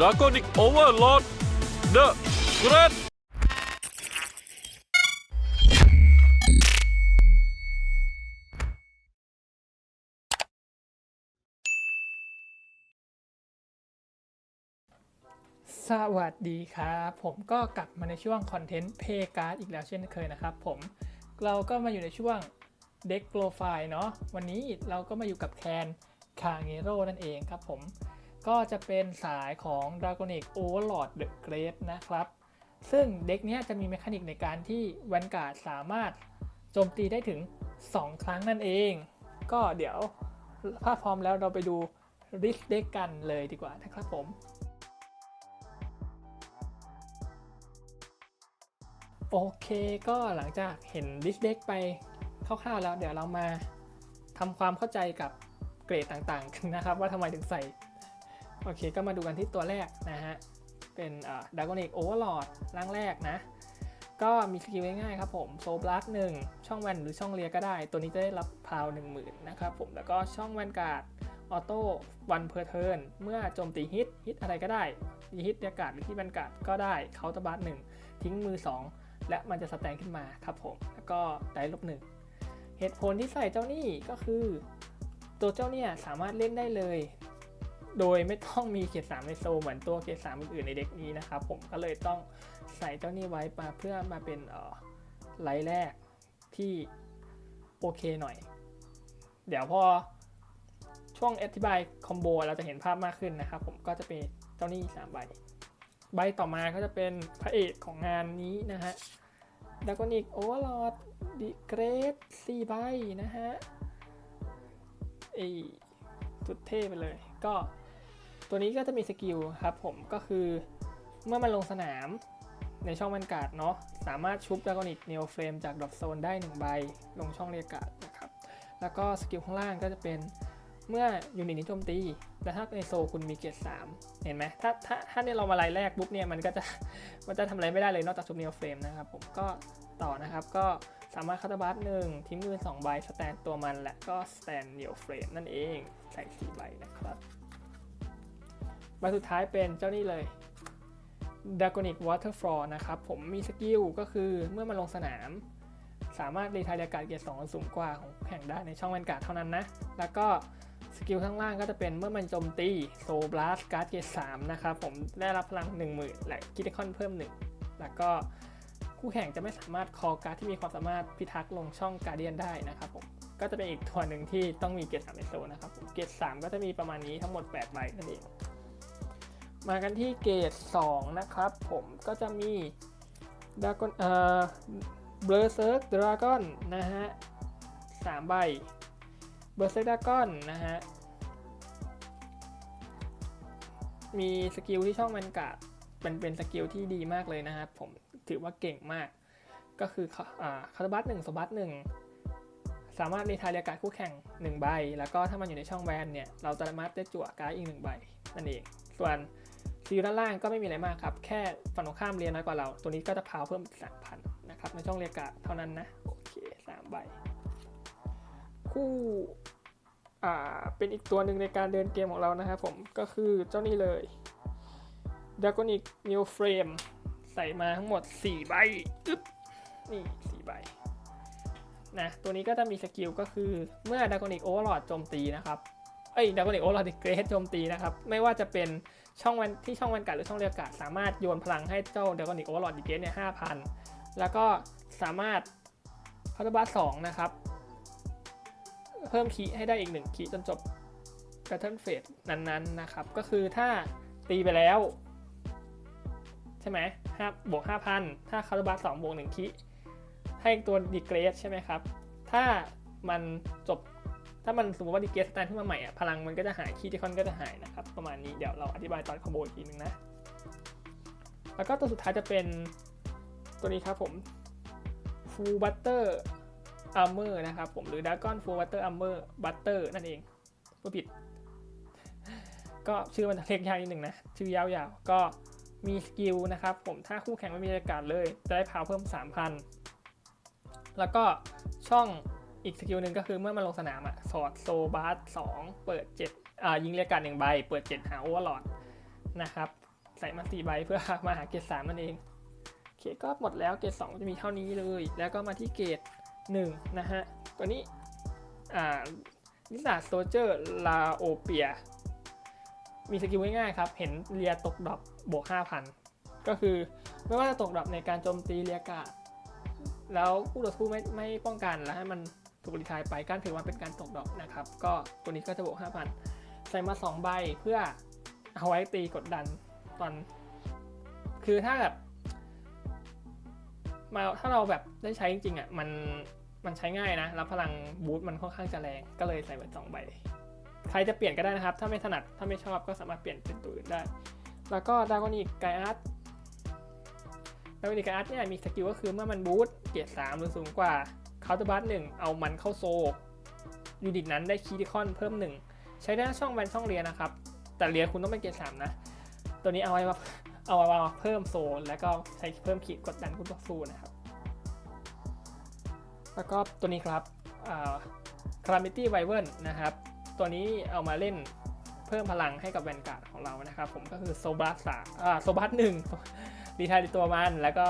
ดราก้อนิกโอเวอร์ลอดเดอะเกรดสวัสดีครับ ผมก็กลับมาในช่วงคอนเทนต์เพย์การ์ดอีกแล้วเช่นเคยนะครับผมเราก็มาอยู่ในช่วงเด็กโปรไฟล์เนาะวันนี้เราก็มาอยู่กับแคนคาเงโร่นั่นเองครับผม ก็จะเป็นสายของ Dragonic Overlord the Great นะครับ ซึ่งเด็กนี้จะมีเมคานิกในการที่แวนการ์ดสามารถโจมตีได้ถึง 2 ครั้งนั่นเอง ก็เดี๋ยวถ้าพร้อมแล้วเราไปดูริสเด็กกันเลยดีกว่านะครับผม โอเคก็หลังจากเห็นดิสเด็กไปคร่าวๆแล้วเดี๋ยวเรามาทำความเข้าใจกับเกรดต่างๆกันนะครับ ว่าทำไมถึงใส่ โอเค ก็มาดูกันที่ตัวแรกนะฮะ เป็นดากอนิกโอเวอร์ลอดร่างแรกนะ ก็มีสกิลง่ายๆครับผม โซบลักหนึ่งช่องแวนหรือช่องเลียก็ได้ ตัวนี้จะได้รับพาวหนึ่งหมื่นนะครับผม แล้วก็ช่องแวนการ์ดออโต้วันเพอร์เทิร์นเมื่อโจมตีฮิตฮิตอะไรก็ได้ฮิตเดียการ์ดหรือที่แวนการ์ดก็ได้เคาน์เตอร์บัสหนึ่งทิ้งมือ 2 และมันจะสแตนขึ้นมาครับผม แล้วก็ได้ลบหนึ่งเหตุผลที่ใส่เจ้านี่ก็คือ ตัวเจ้าเนี่ยสามารถเล่นได้เลย โดยไม่ต้องมีเกียรติสามในโซเหมือนตัวเกียรติสามอื่นๆในเด็กนี้นะครับ ผมก็เลยต้องใส่เจ้านี่ไว้มาเพื่อมาเป็นออไลท์แรกที่โอเคหน่อย เดี๋ยวพอช่วงอธิบายคอมโบเราจะเห็นภาพมากขึ้นนะครับ ผมก็จะเป็นเจ้านี่สามใบ ใบต่อมาก็จะเป็นพระเอกของงานนี้นะฮะดากอนิกโอเวอร์ลอดดิเกรดสี่ใบนะฮะเอสุดเท่ไปเลย ก็ ตัวนี้ก็จะมีสกิลครับผมก็คือเมื่อมันลงสนามในช่องบรรกาศเนาะสามารถชุบดากอนิกเนโอเฟรมจากดรอปโซนได้ 1 ใบ ลงช่องเรียการ์ดนะครับ แล้วก็สกิลข้างล่างก็จะเป็นเมื่อยูนิตนี้โจมตี แต่ถ้าในโซคุณมีเกรด3เห็นไหมถ้าถ้าถ้าเนี่ยเรามาไล่แรกปุ๊บเนี่ยมันก็จะมันจะทำอะไรไม่ได้เลยนอกจากชุบเนโอเฟรมนะครับผมก็ต่อนะครับก็สามารถคาตาบัสหนึ่งทิ้งมือ2ใบสแตนตัวมันและก็สแตนเนโอเฟรมนั่นเองใส่4ใบนะครับ ใบสุดท้ายเป็นเจ้านี่เลย d r a g o n i c Waterfall นะครับ ผมมีสกิลก็คือเมื่อมันลงสนาม สามารถรีทายอากาศเกียร์สองสูงกว่าของแข่งได้ในช่องแวนการ์ดเท่านั้นนะ แล้วก็สกิลข้างล่างก็จะเป็นเมื่อมันโจมตีโซบลัสการ์ดเกียร์สามนะครับ ผมได้รับพลัง 10,000 และคิดคอนเพิ่ม 1 แล้วก็คู่แข่งจะไม่สามารถคอการ์ดที่มีความสามารถพิทักษ์ลงช่องการเดียนได้นะครับผมก็จะเป็นอีกตัวหนึ่งที่ต้องมีเกียร์สามในโซนนะครับผมเกียร์สามก็จะมีประมาณนี้ทั้งหมด8ใบนั่นเอง มากันที่เกรด2นะครับ ผมก็จะมีดากอนเอ่อเบอร์เซิร์กดราก้อนนะฮะสามใบเบอร์เซิร์กดราก้อนนะฮะ มีสกิลที่ช่องมันกาดเป็นเป็นสกิลที่ดีมากเลยนะครับผมถือว่าเก่งมาก ก็คืออ่าคาร์บัสหนึ่งสบัสหนึ่ง สามารถรีทายอากาศคู่แข่ง1ใบ แล้วก็ถ้ามันอยู่ในช่องแวนเนี่ย เราจะสามารถได้จั่วการ์ดอีกหนึ่งใบนั่นเอง ส่วนซีลด้านล่างก็ไม่มีอะไรมากครับ แค่ฝั่งตรงข้ามเรียนน้อยกว่าเรา ตัวนี้ก็จะพาวเพิ่มอีกสามพันนะครับ ในช่องเรียกการเท่านั้นนะ โอเคสามใบ คู่อ่าเป็นอีกตัวหนึ่งในการเดินเกมของเรานะครับผม ก็คือเจ้านี้เลย d r a g o n i c New Frame ใส่มาทั้งหมด 4 ใบ อึ๊บ นี่ 4 ใบ นะตัวนี้ก็จะมีสกิลก็คือเมื่อ d r a g o n i c Overlord โจมตีนะครับเอ้ย d r a g o n i c Overlord Great โจมตีนะครับไม่ว่าจะเป็นช่องวันที่ช่องวันกัดหรือช่องเรียกกัดสามารถโยนพลังให้เจ้า d r a g o n i c Overlord Great เนี่ย5,000แล้วก็สามารถพัตบัส2นะครับเพิ่มคีให้ได้อีก1คีจนจบ Pattern Phase นั้นๆนะครับก็คือถ้าตีไปแล้ว ใช่ไหมห้าบวกห้าพันถ้าคาร์บาสองบวกหนึ่งคิให้ตัวดีเกรสใช่ไหมครับ ถ้ามันจบถ้ามันสมมติว่าดีเกสแตนขึ้นมาใหม่อะพลังมันก็จะหายคีที่คอนก็จะหายนะครับ ประมาณนี้เดี๋ยวเราอธิบายตอนคอมโบอีกทีนึงนะ แล้วก็ตัวสุดท้ายจะเป็นตัวนี้ครับผม Full Butter Armor นะครับผมหรือ Dragon Full Butter Armor Butter นั่นเองผู้ผิด ก็ชื่อมันจะเรียกยากนิดหนึ่งนะ ชื่อยาวๆ ก็มีสกิลนะครับผมถ้าคู่แข่งไม่มีอากาศเลย จะได้พาวเพิ่ม 3,000 แล้วก็ช่องอีกสกิลหนึ่งก็คือเมื่อมันลงสนามอะสอดโซบาร์สองเปิด7อ่ายิงเรียกการหนึ่งใบ เปิด 7 หาโอเวอร์ลอดนะครับ ใส่มาสี่ใบเพื่อมาหาเกรดสามนั่นเองโอเคก็หมดแล้วเกรดสองจะมีเท่านี้เลย แล้วก็มาที่เกรดหนึ่งนะฮะตัวนี้อ่านิสสันโซเจอร์ลาโอเปีย มีสกิลง่ายๆครับ เห็นเรียตกดรอปบวก 5,000 ก็คือไม่ว่าจะตกดรอปในการโจมตีเรียกาด แล้วผู้ต่อสู้ไม่ไม่ป้องกันแล้วให้มันถูกรีทายไปการถือว่าเป็นการตกดอปนะครับ ก็ตัวนี้ก็จะบวก5,000 ใส่มา 2 ใบเพื่อเอาไว้ตีกดดันตอน คือถ้าแบบมาถ้าเราแบบได้ใช้จริงๆอะมันมันใช้ง่ายนะ แล้วพลังบูทมันค่อนข้างจะแรงก็เลยใส่ไว้สองใบ ใครจะเปลี่ยนก็ได้นะครับ ถ้าไม่ถนัดถ้าไม่ชอบก็สามารถเปลี่ยนเป็นตัวอื่นได้ แล้วก็ดากอนิกไกอาร์ ตดากอนิกไการ์ตเนี่ยมีสกิลก็คือเมื่อมันบูทเกียร์สามหรือสูงกว่าเคาน์เตอร์บัสหนึ่งเอามันเข้าโซยูนิตนั้นได้คีดิคอนเพิ่มหนึ่งใช้ได้ช่องแวนช่องเรียนนะครับ แต่เรียนคุณต้องเป็นเกียร์สามนะ ตัวนี้เอาไว้ว่าเอาไว้ว่าเพิ่มโซนแล้วก็ใช้เพิ่มขีดกดดันคุณต่อสู้นะครับ แล้วก็ตัวนี้ครับคารามิตี้ไวเวิร์นะครับ ตัวนี้เอามาเล่น เพิ่มพลังให้กับแวนการ์ดของเรานะครับผมก็คือโซบัสสาโซบัสหนึ่งดีทายตัวมันแล้วก็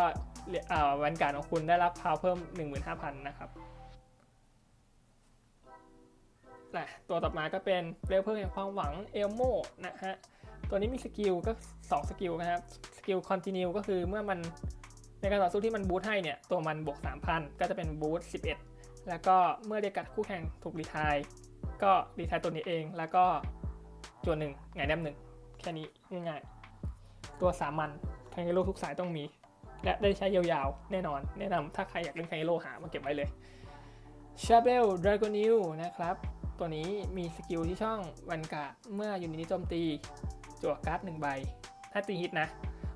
แวนการ์ดของคุณได้รับพาวเพิ่ม 15,000 นะครับนะตัวต่อมาก็เป็นเปลวเพลิงแห่งความหวังเอลโมนะฮะตัวนี้มีสกิลก็ 2 สกิลนะครับสกิลคอนติเนียก็คือเมื่อมันในการต่อสู้ที่มันบูทให้เนี่ยตัวมันบวก 3,000 ก็จะเป็นบูท11 แล้วก็เมื่อเรียกกัดคู่แข่งถูกรีทายก็รีไทายตัวนี้เองแล้วก็ จวนหนึ่งไงแนมหนึ่งแค่นี้ง่ายๆ ตัวสามัญไคโลทุกสายต้องมี และได้ใช้ยาวๆ แน่นอน แนะนำถ้าใครอยากเล่นไคโลหามาเก็บไว้เลยชาเบลดราโกนิวนะครับ ตัวนี้มีสกิลที่ช่องวันกะเมื่อยูนิตโจมตีจั่วการ์ดหนึ่งใบ ถ้าตีฮิตนะ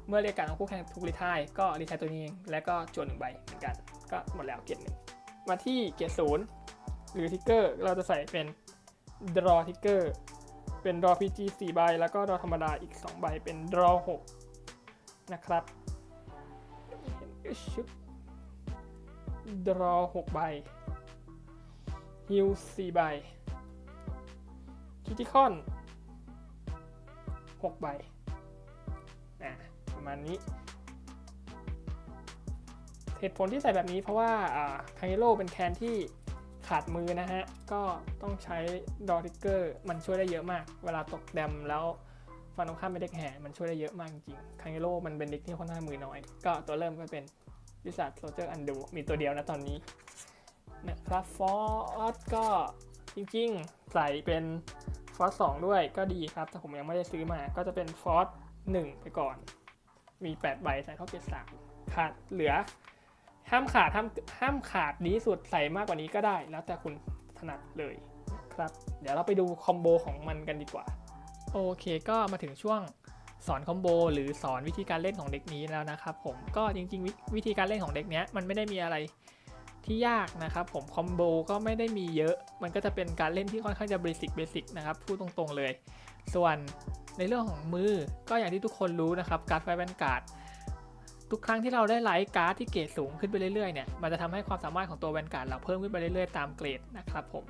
เมื่อเรียกการของคู่แข่งถูกรีทายก็รีทายตัวนี้เองและก็จั่วหนึ่งใบเหมือนกัน ก็หมดแล้วเกียร์หนึ่งมาที่เกียร์ศูนย์หรือทิกเกอร์เราจะใส่เป็น draw ticker เป็น draw PG 4ใบ แล้วก็ draw ธรรมดาอีก 2 ใบ เป็น draw 6นะครับชึบ draw 6ใบ heal 4ใบ critical 6ใบนะประมาณนี้เหตุผลที่ใส่แบบนี้เพราะว่าคาเโ o เป็นแคนที่ ขาดมือนะฮะ ก็ต้องใช้ดอทิกเกอร์ มันช่วยได้เยอะมาก เวลาตกแดมแล้วฟันตรงข้ามเป็นเด็กแห่มันช่วยได้เยอะมากจริงๆคังเกโรมันเป็นเด็กที่ค่อนข้างมือน้อย ก็ตัวเริ่มก็เป็นวิสัทโซเจอร์อันดูมีตัวเดียวนะตอนนี้นะครับฟอสก็จริงๆ ใส่เป็นฟอสสองด้วยก็ดีครับ แต่ผมยังไม่ได้ซื้อมา ก็จะเป็นฟอสหนึ่งไปก่อน มี 8 ใบใส่เข้าเกรดสามขาดเหลือ ห้ามขาดห้ามห้ามขาดดีที่สุดใส่มากกว่านี้ก็ได้ แล้วแต่คุณถนัดเลยครับ เดี๋ยวเราไปดูคอมโบของมันกันดีกว่า โอเคก็มาถึงช่วงสอนคอมโบหรือสอนวิธีการเล่นของเด็กนี้แล้วนะครับผมก็จริงๆววิธีการเล่นของเด็กเนี้ยมันไม่ได้มีอะไรที่ยากนะครับผมคอมโบก็ไม่ได้มีเยอะ มันก็จะเป็นการเล่นที่ค่อนข้างจะเบสิกเบสิกนะครับพูดตรงๆเลย ส่วนในเรื่องของมือก็อย่างที่ทุกคนรู้นะครับการไฟแวนการ์ด ทุกครั้งที่เราได้ไลท์การ์ดที่เกรดสูงขึ้นไปเรื่อยๆเนี่ยมันจะทำให้ความสามารถของตัวแวนการ์ดเราเพิ่มขึ้นไปเรื่อยๆตามเกรดนะครับผม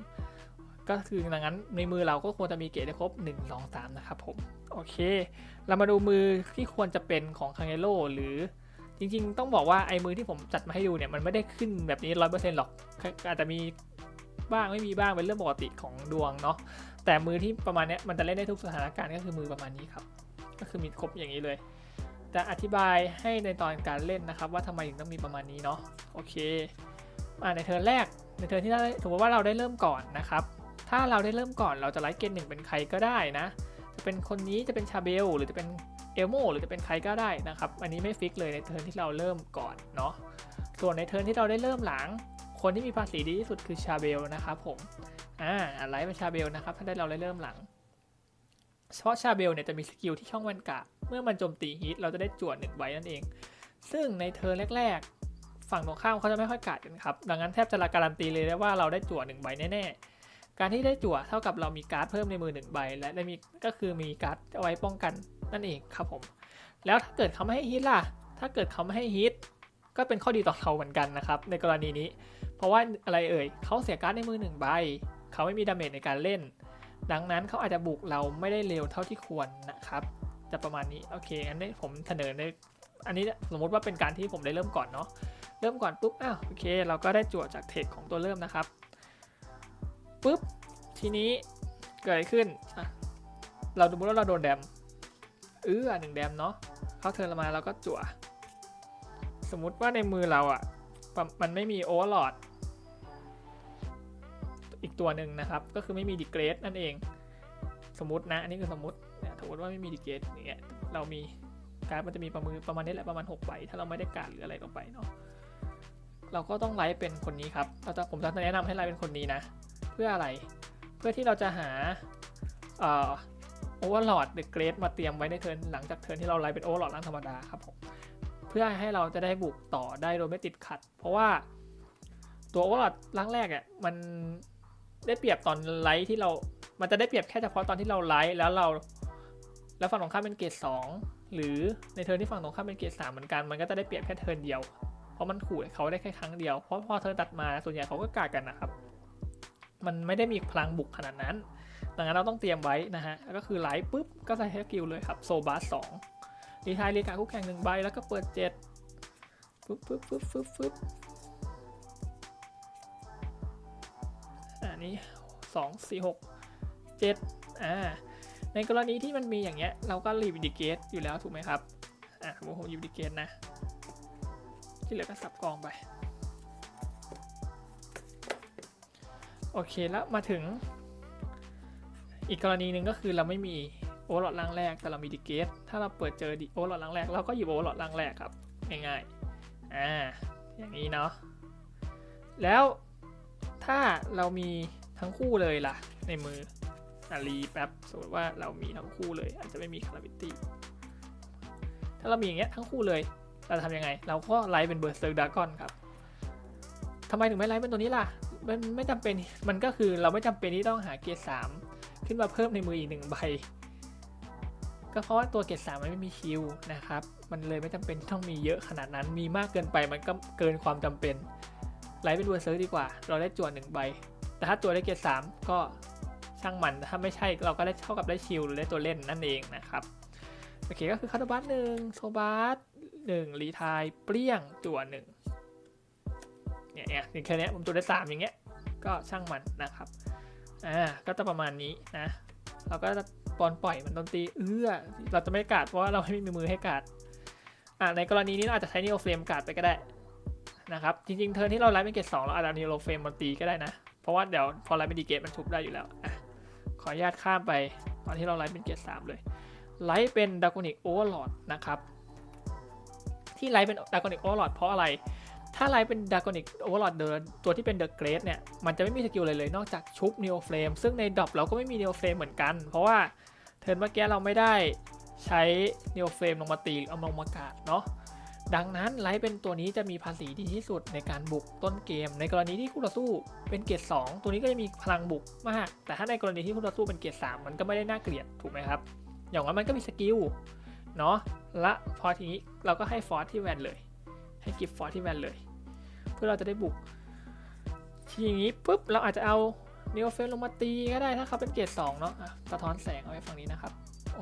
ก็คือดังนั้นในมือเราก็ควรจะมีเกรดให้ครบ 1 2 3 นะครับผมโอเค เรามาดูมือที่ควรจะเป็นของคังเอโ o หรือจริงๆ ต้องบอกว่าไอ้มือที่ผมจัดมาให้ดูเนี่ยมันไม่ได้ขึ้นแบบนี้ร้อยเปอร์เซ็นต์หรอก อาจจะมีบ้างไม่มีบ้างเป็นเรื่องปกติของดวงเนาะแต่มือที่ประมาณนี้มันจะเล่นได้ทุกสถานการณ์ก็คือมือประมาณนี้ครับ ก็คือมีครบอย่างนี้เลย จะอธิบายให้ในตอนการเล่นนะครับ ว่าทำไมถึงต้องมีประมาณนี้เนาะโอเคอ่าในเทิร์นแรกในเทิร์นที่ได้สมมติว่าเราได้เริ่มก่อนนะครับ ถ้าเราได้เริ่มก่อนเราจะไลฟ์เกณฑ์หนึ่งเป็นใครก็ได้นะ จะเป็นคนนี้จะเป็นชาเบลหรือจะเป็นเอลโมหรือจะเป็นใครก็ได้นะครับ อันนี้ไม่ฟิกเลยในเทิร์นที่เราเริ่มก่อนเนาะส่วนในเทิร์นที่เราได้เริ่มหลัง คนที่มีภาษีดีที่สุดคือชาเบลนะครับผมอ่าไลฟ์เป็นชาเบลนะครับถ้าได้เราได้เริ่มหลัง เฉพาะชาเบลเนี่ยจะมีสกิลที่ช่องแวนกาดเมื่อมันโจมตีฮิตเราจะได้จวดหนึ่งใบนั่นเอง ซึ่งในเทิร์นแรก ๆ ฝั่งตรงข้ามเขาจะไม่ค่อยกาดกันครับ ดังนั้นแทบจะการันตีเลยได้ว่าเราได้จวดหนึ่งใบแน่ๆ การที่ได้จวดเท่ากับเรามีการ์ดเพิ่มในมือหนึ่งใบ และได้มีก็คือมีการ์ดเอาไว้ป้องกันนั่นเองครับผม แล้วถ้าเกิดเขาไม่ให้ฮิตล่ะ ถ้าเกิดเขาไม่ให้ฮิตก็เป็นข้อดีต่อเขาเหมือนกันนะครับในกรณีนี้ เพราะว่าอะไรเอ่ยเขาเสียการ์ดในมือหนึ่งใบเขาไม่มีดาเมจในการเล่น ดังนั้นเขาอาจจะบุกเราไม่ได้เร็วเท่าที่ควรนะครับ จะประมาณนี้โอเคงั้นนี้ผมเสนอในอันนี้สมมติว่าเป็นการที่ผมได้เริ่มก่อนเนาะเริ่มก่อนปุ๊บอ้าวโอเค เราก็ได้จั่วจากเทคของตัวเริ่มนะครับปุ๊บทีนี้เกิดอะไรขึ้นเราดูว่าเราโดนแดมเออหนึ่งแดมเนาะเขาเทิร์นเรามาเราก็จั่ว สมมติว่าในมือเราอะ่ะมันไม่มีโอเวอร์ลอด ตัวหนึ่งนะครับ ก็คือไม่มีดีเกรดนั่นเอง สมมตินะ อันนี้คือสมมติเนี่ยสมมติว่าไม่มีดีเกรดเงี้ยเรามีการดมันจะมีประมือประมาณนี้แหละประมาณ6ใบถ้าเราไม่ได้การดหรืออะไรลงไปเนาะเราก็ต้องไลฟ์เป็นคนนี้ครับเราจะผมจะแนะนำให้ไลฟ์เป็นคนนี้นะ เพื่ออะไรเพื่อที่เราจะหาเอ่อโอเวอร์ลอดหรือเกรดมาเตรียมไว้ในเทิร์นหลังจากเทิร์นที่เราไลฟ์เป็นโอเวอร์ลอดร่างธรรมดาครับผมเพื่อให้เราจะได้บุกต่อได้โดยไม่ติดขัด เพราะว่าตัวโอเวอร์ลอดร่างแรกอะมัน ได้เปรียบตอนไลท์ที่เรา มันจะได้เปรียบแค่เฉพาะตอนที่เราไลท์แล้วเรา แล้วฝั่งตรงข้ามเป็นเกรดสองหรือในเทิร์นที่ฝั่งตรงข้ามเป็นเกรดสามเหมือนกันมันก็จะได้เปรียบแค่เทิร์นเดียว เพราะมันขู่เขาได้แค่ครั้งเดียวเพราะพอเทิร์นตัดมาส่วนใหญ่เขาก็กาดกันนะครับ มันไม่ได้มีพลังบุกขนาดนั้น ดังนั้นเราต้องเตรียมไว้นะฮะก็คือไลท์ปุ๊บก็ใส่แฮกกิลเลยครับโซบาสสองรีทายรีการคู่แข่งหนึ่งใบแล้วก็เปิดเจ็ดปึ๊บปึ๊บปึ๊บปึ๊บปึ๊บ นนี้สองสี่หกเจ็ดอ่าในกรณีที่มันมีอย่างเงี้ยเราก็รีวิดิเกตอยู่แล้วถูกไหมครับอ่าผมผมรีวิดิเกตนะ ที่เหลือก็สับกองไป โอเคแล้วมาถึง อีกกรณีหนึ่งก็คือเราไม่มีโอเวอร์ลอดล่างแรกแต่เรามีดิเกตถ้าเราเปิดเจอดิโอเวอร์ลอดล่างแรกเราก็หยิบโอเวอร์ลอดล่างแรกครับง่ายๆอ่าอย่างนี้เนาะแล้ว ถ้าเรามีทั้งคู่เลยล่ะ ในมืออารีแป๊บสมมติว่าเรามีทั้งคู่เลย อาจจะไม่มีคาราบิตี้ถ้าเรามีอย่างเงี้ยทั้งคู่เลย เราจะทำยังไง เราก็ไลฟ์เป็นเบอร์เซอร์ดากอนครับทำไมถึงไม่ไลฟ์เป็นตัวนี้ล่ะ มันไม่จำเป็นมันก็คือเราไม่จำเป็นที่ต้องหาเกียร์สามขึ้นมาเพิ่มในมืออีกหนึ่งใบ ก็เพราะว่าตัวเกรดสามมันไม่มีคิวนะครับ มันเลยไม่จำเป็นที่ต้องมีเยอะขนาดนั้นมีมากเกินไปมันก็เกินความจำเป็น ไลฟ์เป็นเวอร์เซอร์ดีกว่า เราได้จวนหนึ่งใบ แต่ถ้าตัวได้เกรดสามก็ช่างมันถ้าไม่ใช่เราก็ได้เท่ากับได้ชิลหรือได้ตัวเล่นนั่นเองนะครับโอเคก็คือคาร์ดบัสหนึ่งโซบัสหนึ่งรีทายเปรี้ยงจวนหนึ่งเนี่ยเนี่ยอย่างแค่นี้ผมตัวได้สามอย่างเงี้ยก็ช่างมันนะครับอ่าก็จะประมาณนี้นะเราก็จะปอนปล่อยมันดนตรีเอื้อเราจะไม่กาดเพราะว่าเราไม่มีมือให้กาดอ่าในกรณีนี้เราอาจจะใช้นิโอเฟรมกาดไปก็ได้ นะครับ จริงๆ เทิร์นที่เราไลฟ์เป็นเกตสองเราอาจจะนิโอเฟรมมันตีก็ได้นะ เพราะว่าเดี๋ยวพอไลฟ์เป็นดีเกตมันชุบได้อยู่แล้วอะขออนุญาตข้ามไปตอนที่เราไลฟ์เป็นเกตสามเลย ไลฟ์เป็นดากอนิกโอเวอร์ลอดนะครับ ที่ไลฟ์เป็นดากอนิกโอเวอร์ลอดเพราะอะไร ถ้าไลฟ์เป็นดากอนิกโอเวอร์ลอดเดินตัวที่เป็นเดอะเกรดเนี่ย มันจะไม่มีสกิลเลยเลย นอกจากชุบน e โอเฟรมซึ่งในดรอปเราก็ไม่มีน e โอเฟรมเหมือนกัน เพราะว่าเทิร์นเมื่อกี้เราไม่ได้ใช้น e โอเฟรมลงมาตีหรือเอาลงมากาดเนาะ ดังนั้นไลฟ์เป็นตัวนี้จะมีภาษีดีที่สุดในการบุกต้นเกม ในกรณีที่คู่ต่อสู้เป็นเกรด2ตัวนี้ก็จะมีพลังบุกมาก แต่ถ้าในกรณีที่คู่ต่อสู้เป็นเกรด3มันก็ไม่ได้น่าเกลียดถูกไหมครับ อย่างนั้นมันก็มีสกิลเนาะและพอทีนี้เราก็ให้ฟอร์สที่แวนเลย ให้กิฟฟอร์สที่แวนเลย เพื่อเราจะได้บุก ทีนี้ปุ๊บเราอาจจะเอาเนโอเฟลลงมาตีก็ได้ถ้าเขาเป็นเกรด2เนาะะสะท้อนแสงเอาไว้ฝั่งนี้นะครับ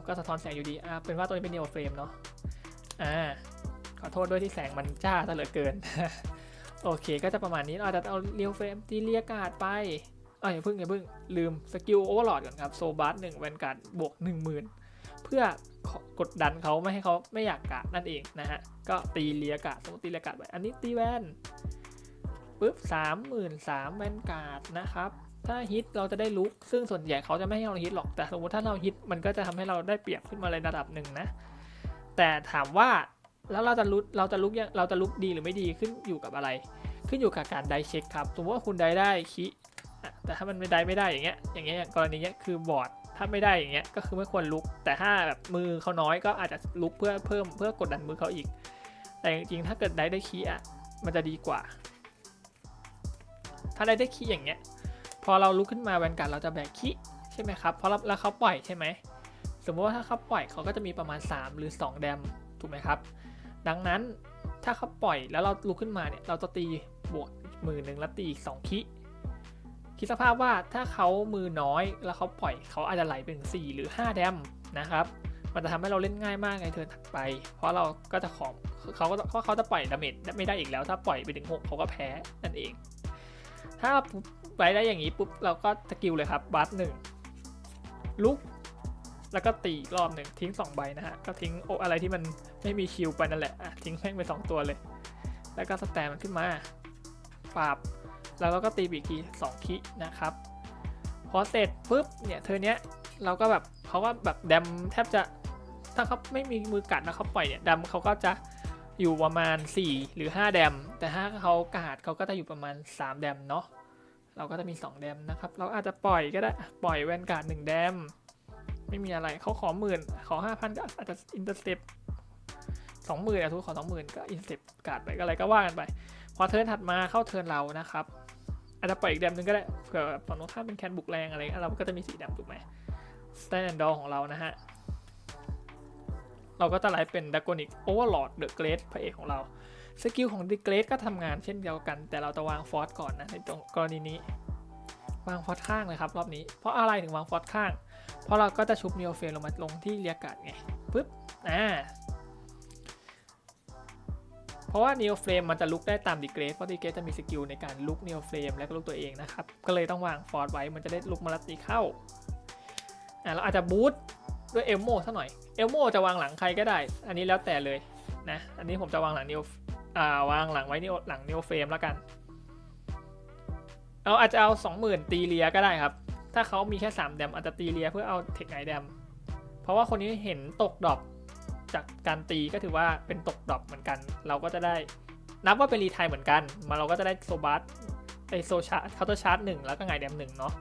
ก็สะท้อนแสงอยู่ดีอ่าเป็นว่าตัวนี้เป็นเนโอเฟรมเนาะอ่า ขอโทษด้วยที่แสงมันจ้าซะเหลือเกิน โอเคก็จะประมาณนี้เราอาจจะเอาเนโอเฟรมตีเลียกาดไปอ่าอย่าเพิ่งอย่าเพิ่งลืมสกิลโอเวอร์ลอดก่อนครับโซบัสหนึ่งแวนการ์ดบวก 10,000 เพื่อกดดันเขาไม่ให้เขาไม่อยากกาดนั่นเองนะฮะ ก็ตีเลียกาดสมมติตีเลียกาดไปอันนี้ตีแวนปุ๊บสามหมื่นสามแวนการ์ดนะครับถ้าฮิตเราจะได้ลุก ซึ่งส่วนใหญ่เขาจะไม่ให้เราฮิตหรอก แต่สมมติถ้าเราฮิตมันก็จะทำให้เราได้เปรียบขึ้นมาในระดับหนึ่งนะ แต่ถามว่า แล้วเราจะลุกเราจะลุกยังเราจะลุกดีหรือไม่ดีขึ้นอยู่กับอะไร ขึ้นอยู่กับการไดเช็คครับสมมติว่าคุณไดได้คิแต่ถ้ามันไม่ได้ไม่ได้อย่างเงี้ย อย่างเงี้ยกรณีเนี้ยคือบอร์ดถ้าไม่ได้อย่างเงี้ยก็คือไม่ควรลุก แต่ถ้าแบบมือเขาน้อยก็อาจจะลุกเพื่อเพิ่มเพื่อกดดันมือเขาอีก แต่จริงๆถ้าเกิดได้ได้คีอะมันจะดีกว่า ถ้าได้ได้คีอย่างเงี้ย พอเราลุกขึ้นมาแวนการ์ดเราจะแบกคีใช่ไหมครับเพราะเราแล้วเขาปล่อยใช่ไหมสมมติว่าถ้าเขาปล่อยเขาก็จะมีประมาณ 3 หรือ 2 แดมถูกไหมครับ ดังนั้นถ้าเขาปล่อยแล้วเราลุกขึ้นมาเนี่ย เราจะตีบวกมือหนึ่งแล้วตีอีกสองคีคิดสภาพว่าถ้าเขามือน้อยแล้วเขาปล่อยเขาอาจจะไหลเป็น 4 หรือ 5 แดมนะครับ มันจะทำให้เราเล่นง่ายมากในเทิร์นถัดไป เพราะเราก็จะของเขาก็เพราะเขาจะปล่อยดาเมจไม่ได้อีกแล้ว ถ้าปล่อยไปถึง6เขาก็แพ้นั่นเอง ถ้าไปได้อย่างนี้ปุ๊บเราก็สกิลเลยครับบัสหนึ่งลุก แล้วก็ตีรอบหนึ่งทิ้งสองใบนะฮะ ก็ทิ้งโออะไรที่มันไม่มีคิวไปนั่นแหละอะทิ้งแม่งไปสองตัวเลย แล้วก็สแตนมันขึ้นมาปราบ แล้วเราก็ตีไปอีกทีสองคินะครับ พอเสร็จปุ๊บเนี่ยเธอเนี้ยเราก็แบบเขาก็แบบแดมแทบจะถ้าเขาไม่มีมือกัดแล้วเขาปล่อยเนี่ยดมเขาก็จะอยู่ประมาณ 4 หรือ 5 แดม แต่ถ้าเขากาดเขาก็จะอยู่ประมาณ 3 แดมเนาะเราก็จะมี 2 แดมนะครับ เราอาจจะปล่อยก็ได้ปล่อยแวนการ์ดหนึ่งแดม ไม่มีอะไรเขาขอหมื่นขอ5,000ก็อาจจะอินเตอร์เซปสองหมื่นอะทุกขอสองหมื่นก็อินเตอร์เซปกาดไปก็อะไรก็ว่ากันไป พอเทิร์นถัดมาเข้าเทิร์นเรานะครับ อาจจะปล่อยอีกแดมหนึ่งก็ได้เผื่อฝั่งตรงข้ามเป็นแคนบุกแรงอะไรเงี้ยเราก็จะมีสีแดมถูกไหมสแตนด์ดอของเรานะฮะเราก็จะไลฟ์เป็นด a ก o นิกโอเวอร์ลอดเดอะเกรดพระเอกของเรา สกิลของเดิเกรดก็ทำงานเช่นเดียวกัน แต่เราจะวางฟอร์สก่อนนะในตรงกรณีนี้ วางฟอสข้างเลยครับรอบนี้ เพราะอะไรถึงวางฟอสข้าง เพราะเราก็จะชุบเนโอเฟลลงมาลงที่เรียกกาดไงปึ๊บอ่าเพราะว่า Neo Flame มันจะลุกได้ตามดีเกรดเพราะดีเกรดจะมีสกิลในการลุก Neo Flame และก็ลุกตัวเองนะครับ ก็เลยต้องวางฟอร์ดไว้มันจะได้ลุกมาลัตีเข้าอะเราอาจจะบูทด้วยเอลโมสักหน่อยเอลโมจะวางหลังใครก็ได้ อันนี้แล้วแต่เลยนะ อันนี้ผมจะวางหลัง Neo อ่าวางหลังไว้ Neo หลัง Neo Flame แล้วกัน เอาอาจจะเอา20,000ตีเลียก็ได้ครับ ถ้าเขามีแค่3แดมอาจจะตีเลียเพื่อเอาเทคไนแดม เพราะว่าคนนี้เห็นตกดรอปจากการตีก็ถือว่าเป็นตกดรอปเหมือนกัน เราก็จะได้นับว่าเป็นรีไทยเหมือนกัน มาเราก็จะได้โซบัสไอโซชาร์เคาน์เตอร์ชาร์จหนึ่งแล้วก็ไงแดมหนึ่งเนาะ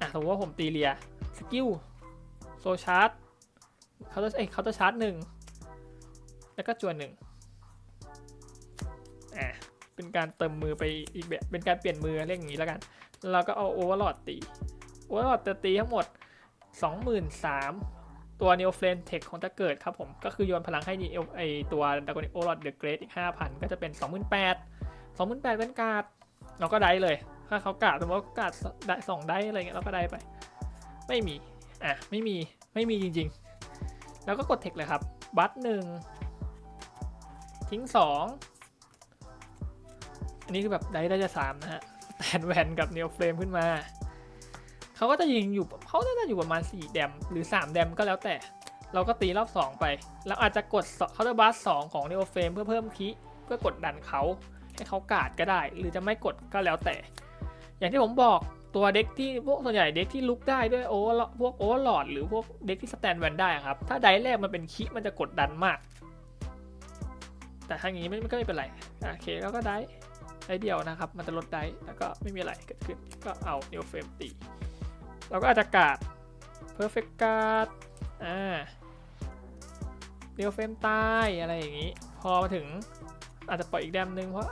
อะสมมติว่าผมตีเรียสกิลโซชาร์จเคาน์เตอร์ไอเคาน์เตอร์ชาร์จหนึ่งแล้วก็จวนหนึ่ง เป็นการเติมมือไปอีกแบบ เป็นการเปลี่ยนมือเรียกอย่างนี้แล้วกัน เราก็เอาโอเวอร์ลอดตี โอเวอร์ลอดจะตีทั้งหมด 23,000 ตัว Neo Flame Tech ของจะเกิดครับผม ก็คือโยนพลังให้ไอตัว Dragon o l o d The Great อีก 5,000 ก็จะเป็น 28,000 28,000เป็นการ์ดเราก็ได้เลย ถ้าเขากาดสมมติว่ากาดได้สองได้อะไรเงี้ยเราก็ได้ไป ไม่มี อะ ไม่มี ไม่มีจริงๆ แล้วก็กดเทคเลยครับ บัตหนึ่งทิ้งสอง นนี้คือแบบได้ได้จะสามนะฮะแตนแวนกับ Neo Flame ขึ้นมา เขาก็จะยิงอยู่เขาน่าจะอยู่ประมาณ 4 แดม หรือ 3 แดมก็แล้วแต่ เราก็ตีรอบ 2 ไป แล้วอาจจะกดเคาน์เตอร์บัสสองของ Neo Frame เพื่อเพิ่มคีเพื่อกดดันเขาให้เขากาดก็ได้ หรือจะไม่กดก็แล้วแต่ อย่างที่ผมบอกตัวเด็กที่พวกส่วนใหญ่เด็กที่ลุกได้ด้วยโอเวอร์พวกโอเวอร์ลอดหรือพวกเด็กที่สแตนแวนได้ครับ ถ้าไดแรกมันเป็นคีมันจะกดดันมาก แต่ทางนี้ไม่ก็ไม่เป็นไร โอเคแล้วก็ได้ ได้เดียวนะครับ มันจะลดได้แล้วก็ไม่มีอะไรเกิดขึ้นก็เอา Neo Frame ตีเราก็อาจจะกาด perfect guard อ่าเดียวเฟรมตายอะไรอย่างนี้ พอมาถึงอาจจะปล่อยอีกแดมนึงเพราะ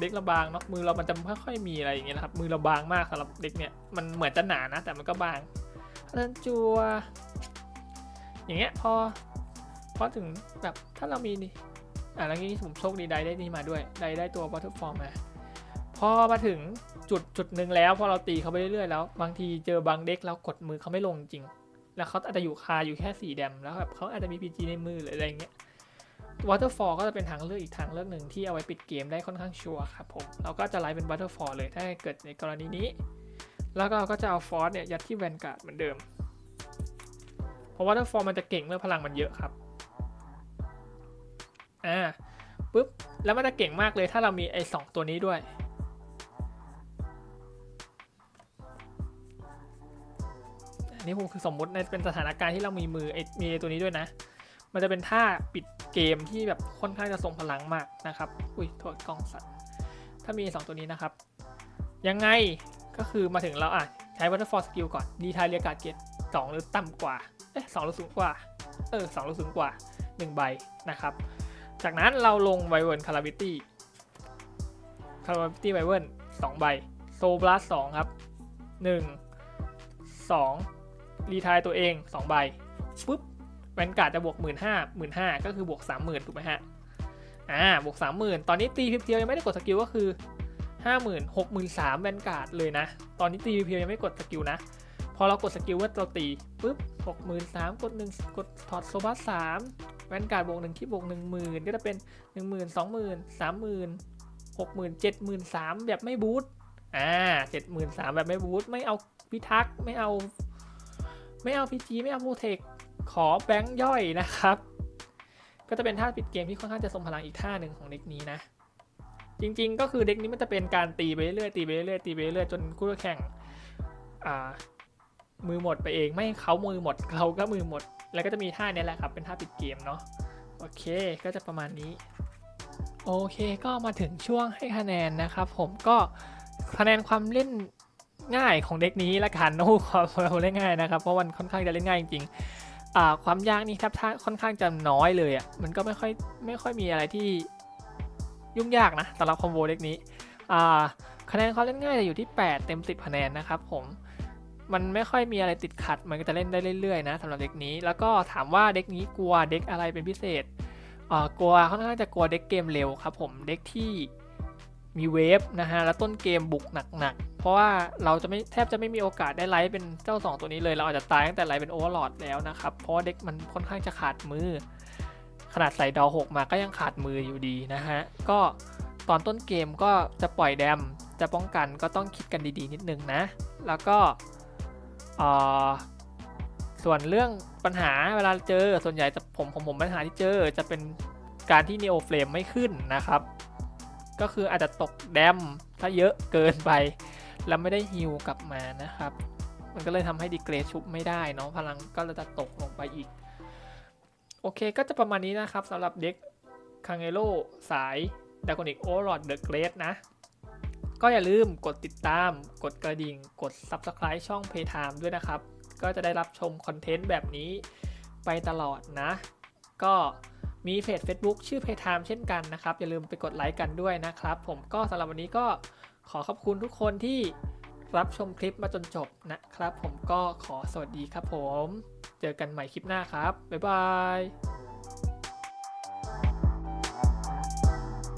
เด็กเราบางเนาะมือเรามันจะไม่ค่อยมีอะไรอย่างเงี้ยนะครับ มือเราบางมากสำหรับเด็กเนี่ยมันเหมือนจะหนานะ แต่มันก็บางเล่นจัว อย่างเงี้ยพอพอถึงแบบถ้าเรามีนี่ อะแล้วงี้ผมโชคดีได้ได้นี่มาด้วยได้ได้ตัว waterfall มา พอมาถึงจุดจุดหนึ่งแล้ว พอเราตีเขาไปเรื่อยๆแล้ว บางทีเจอบางเด็กแล้วกดมือเขาไม่ลงจริง แล้วเขาอาจจะอยู่คาอยู่แค่สีแดมแล้วแบบเขาอาจจะมี PG ในมือหรืออะไรเงี้ย Waterfall ก็จะเป็นทางเลือกอีกทางเลือกหนึ่งที่เอาไว้ปิดเกมได้ค่อนข้างชัวร์ครับผมเราก็จะไลฟ์เป็น Waterfall เลยถ้าเกิดในกรณีนี้ แล้วก็เราก็จะเอาฟอร์สเนี่ยยัดที่แวนการ์ดเหมือนเดิม เพราะ Waterfall มันจะเก่งเมื่อพลังมันเยอะครับ อ่าปุ๊บแล้วมันจะเก่งมากเลยถ้าเรามีไอ้สองตัวนี้ด้วย อันนี้ผมคือสมมติในเป็นสถานการณ์ที่เรามีมือไอ้มีไอ้ตัวนี้ด้วยนะ มันจะเป็นท่าปิดเกมที่แบบค่อนข้างจะทรงพลังมากนะครับ อุ้ยโทษกล้องสั่นถ้ามี 2 ตัวนี้นะครับ ยังไงก็คือมาถึงเราอะใช้ Waterfall Skill ก่อนดีทายเรียกการเกตสองหรือต่ำกว่า เอ๊ะสองหรือสูงกว่า เออสองหรือสูงกว่า 1 ใบนะครับ จากนั้นเราลงไวเวิร์นคาราบิตี้คาราบิตี้ไวเวิร์นสองใบโซบลัสสองครับหนึ่งสองรีทายตัวเองสองใบปุ๊บแวนการ์ดจะบวกหมื่นห้าหมื่นห้าก็คือบวกสามหมื่นถูกไหมฮะอ่าบวกสามหมื่นตอนนี้ตีเพียวยังไม่ได้กดสกิลก็คือห้าหมื่นหกหมื่นสามแวนการ์ดเลยนะ ตอนนี้ตีเพียวยังไม่กดสกิลนะ พอเรากดสกิลว่าเราตีปุ๊บหกหมื่นสามกดหนึ่งกดถอดโซบัสสาม แวนการ์ดบวกหนึ่งที่บวกหนึ่งหมื่นก็จะเป็นหนึ่งหมื่นสองหมื่นสามหมื่นหกหมื่นเจ็ดหมื่นสามแบบไม่บูทอ่าเจ็ดหมื่นสามแบบไม่บูทไม่เอาพิทักษ์ไม่เอา ไม่เอาพีจีไม่เอาโปรเทคขอแบงค์ย่อยนะครับ ก็จะเป็นท่าปิดเกมที่ค่อนข้างจะทรงพลังอีกท่าหนึ่งของเด็กนี้นะจริงๆ ก็คือเด็กนี้มันจะเป็นการตีไปเรื่อยตีไปเรื่อยตีไปเรื่อยจนคู่แข่งอ่ามือหมดไปเองไม่เขามือหมดเราก็มือหมด แล้วก็จะมีท่าเนี้ยแหละครับ เป็นท่าปิดเกมเนาะ โอเค ก็จะประมาณนี้ โอเค ก็มาถึงช่วงให้คะแนนนะครับผม ก็คะแนนความเล่นง่ายของเด็กนี้ละกันโอ้ความควาเล่นง่ายนะครับ เพราะมันค่อนข้างจะเล่นง่ายจริงๆอ่าความยากนี่แทบท่าค่อนข้างจะน้อยเลยอะ่ะ มันก็ไม่ค่อยไม่ค่อยมีอะไรที่ยุ่งยากนะสำหรับคอมโบเด็กนี้อ่าคะแนนความเล่นง่ายจะอยู่ที่ 8 เต็ม 10 คะแนนนะครับผม มันไม่ค่อยมีอะไรติดขัด มันก็จะเล่นได้เรื่อยๆนะสำหรับเด็กนี้ แล้วก็ถามว่าเด็กนี้กลัวเด็กอะไรเป็นพิเศษอ่ากลัวค่อนข้างจะกลัวเด็กเกมเร็วครับผมเด็กที่มีเวฟนะฮะแล้วต้นเกมบุกหนักๆ เพราะว่าเราจะไม่แทบจะไม่มีโอกาสได้ไลฟ์เป็นเจ้า 2 ตัวนี้เลย เราอาจจะตายตั้งแต่ไลฟ์เป็นโอเวอร์ลอดแล้วนะครับ เพราะเด็กมันค่อนข้างจะขาดมือ ขนาดใส่ดาวหกมาก็ยังขาดมืออยู่ดีนะฮะ ก็ตอนต้นเกมก็จะปล่อยแดม จะป้องกันก็ต้องคิดกันดีๆนิดนึงนะ แล้วก็ ส่วนเรื่องปัญหาเวลาเจอส่วนใหญ่จะผมผมผมปัญหาที่เจอจะเป็นการที่ Neo Flame ไม่ขึ้นนะครับ ก็คืออาจจะตกแดมถ้าเยอะเกินไป แล้วไม่ได้ฮิวกลับมานะครับ มันก็เลยทำให้ดีเกรดชุบไม่ได้เนาะพลังก็จะตกลงไปอีก โอเคก็จะประมาณนี้นะครับสำหรับเด็กคังเอโ o สายดากอนิกโอรอดเดอะเกรดนะ ก็อย่าลืมกดติดตาม กดกระดิ่ง กด Subscribe ช่อง Paytime ด้วยนะครับ ก็จะได้รับชมคอนเทนต์แบบนี้ไปตลอดนะ ก็มีเพจ Facebook ชื่อ Paytime เช่นกันนะครับ อย่าลืมไปกดไลค์กันด้วยนะครับ ผมก็สำหรับวันนี้ก็ขอขอบคุณทุกคนที่รับชมคลิปมาจนจบนะครับ ผมก็ขอสวัสดีครับผม เจอกันใหม่คลิปหน้าครับ บ๊ายบาย